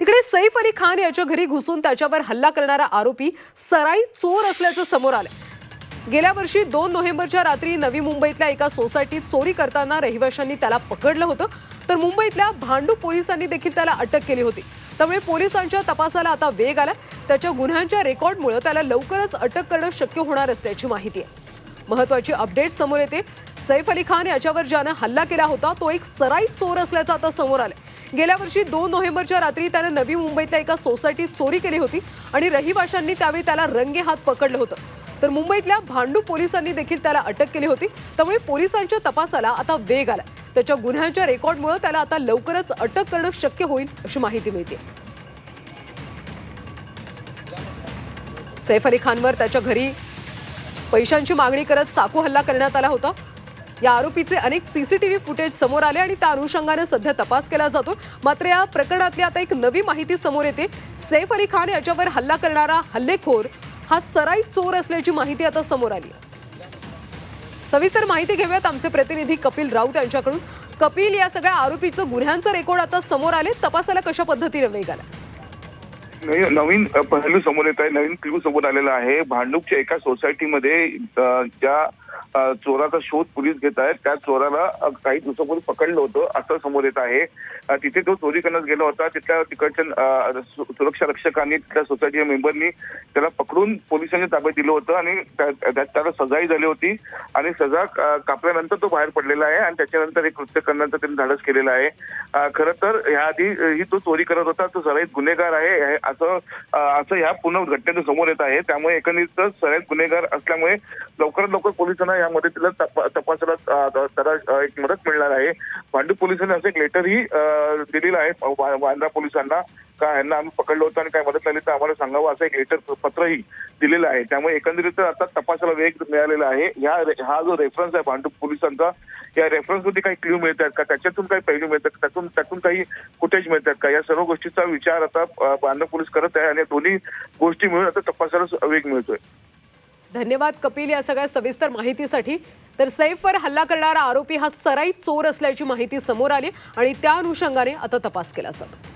तिकडे सैफ अली खान याच्या घरी घुसून त्याच्यावर हल्ला करणारा आरोपी सराई चोर असल्याचं समोर आलं गेल्या वर्षी दोन नोव्हेंबरच्या रात्री नवी मुंबईतल्या एका सोसायटीत चोरी करताना रहिवाशांनी त्याला पकडलं होतं. तर मुंबईतल्या भांडू पोलिसांनी देखील त्याला अटक केली होती. त्यामुळे पोलिसांच्या तपासाला आता वेग आला त्याच्या गुन्ह्यांच्या रेकॉर्डमुळे त्याला लवकरच अटक करणं शक्य होणार असल्याची माहिती आहे. महत्वाची अपडेट समोर येते. सैफ अली खान याच्यावर ज्यानं हल्ला केला होता तो एक सराई चोर असल्याचं आता समोर आलं गेल्या वर्षी दोन नोव्हेंबरच्या रात्री त्यानं नवी मुंबईतल्या एका सोसायटीत चोरी केली होती आणि रहिवाशांनी त्यावेळी त्याला रंगे हात पकडलं होतं. तर मुंबईतल्या भांडू पोलिसांनी देखील त्याला अटक केली होती. त्यामुळे पोलिसांच्या तपासाला आता वेग आला त्याच्या गुन्ह्यांच्या रेकॉर्डमुळे त्याला आता लवकरच अटक करणं शक्य होईल अशी माहिती मिळते. सैफ अली खानवर त्याच्या घरी पैशांची मागणी करत चाकू हल्ला करण्यात आला होता. या आरोपीचे अनेक सीसीटीव्ही फुटेज समोर आले आणि त्या अनुषंगाने सध्या तपास केला जातो. मात्र या प्रकरणातली आता एक नवी माहिती समोर येते. सैफ अली खान याच्यावर हल्ला करणारा हल्लेखोर हा सराई चोर असल्याची माहिती आता समोर आली आहे. सविस्तर माहिती घेऊयात आमचे प्रतिनिधी कपिल राऊत यांच्याकडून. कपिल या सगळ्या आरोपीचं गुन्ह्यांचं रेकॉर्ड आता समोर आले. तपासाला कशा पद्धतीने वेग आला? नवीन पहिलू पहलू समोर येत आहे नवीन क्ल्यू समोर आलेला आहे. भांडूपच्या एका सोसायटीमध्ये ज्या चोराचा शोध पोलीस घेत आहेत. त्या चोराला काही दिवसापूर्वी पकडलं होतं असं समोर येत आहे. तिथे तो चोरी करण्यास गेला होता. तिथल्या तिकडच्या सुरक्षा रक्षकांनी तिथल्या सोसायटीच्या मेंबरनी त्याला पकडून पोलिसांनी ताब्यात दिलं होतं आणि त्या- त्या- त्याला सजाही झाली होती. आणि सजा कापल्यानंतर तो बाहेर पडलेला आहे आणि त्याच्यानंतर हे कृत्य करण्याचं त्यांनी धाडस केलेलं आहे. खरं तर ह्याआधी ही तो चोरी करत होता तो सराईत गुन्हेगार आहे. हे- असं असं ह्या पुन्हा घटनेतून समोर येत आहे. त्यामुळे एकंदरीत सराईत गुन्हेगार असल्यामुळे लवकरात लवकर पोलिसांना यामध्ये तिला तपासाला त्याला एक मदत मिळणार आहे. भांडूप पोलिसांनी असं एक लेटरही दिलेलं आहे वा- वांद्रा पोलिसांना. का यांना आम्ही पकडलं होतं आणि काय मदत लागली तर आम्हाला सांगावं असं एक लेटर पत्रही दिलेलं आहे. त्यामुळे एकंदरीत आता तपासाला वेग मिळालेला आहे. ह्या हा जो रेफरन्स आहे भांडूप पोलिसांचा या रेफरन्समध्ये काही क्ल्यू मिळतात का? त्याच्यातून काही पैलू मिळतात त्यातून त्यातून काही फुटेज मिळतात का? या सर्व गोष्टीचा विचार आता अ, पोलीस करत आहे आणि दोन्ही गोष्टी मिळून आता तपासाला वेग मिळतोय. धन्यवाद कपिल या सगळ्या सविस्तर माहितीसाठी. तर सैफवर हल्ला करणारा आरोपी हा सराईत चोर असल्याची माहिती समोर आली आणि त्या अनुषंगाने आता तपास केला जातो.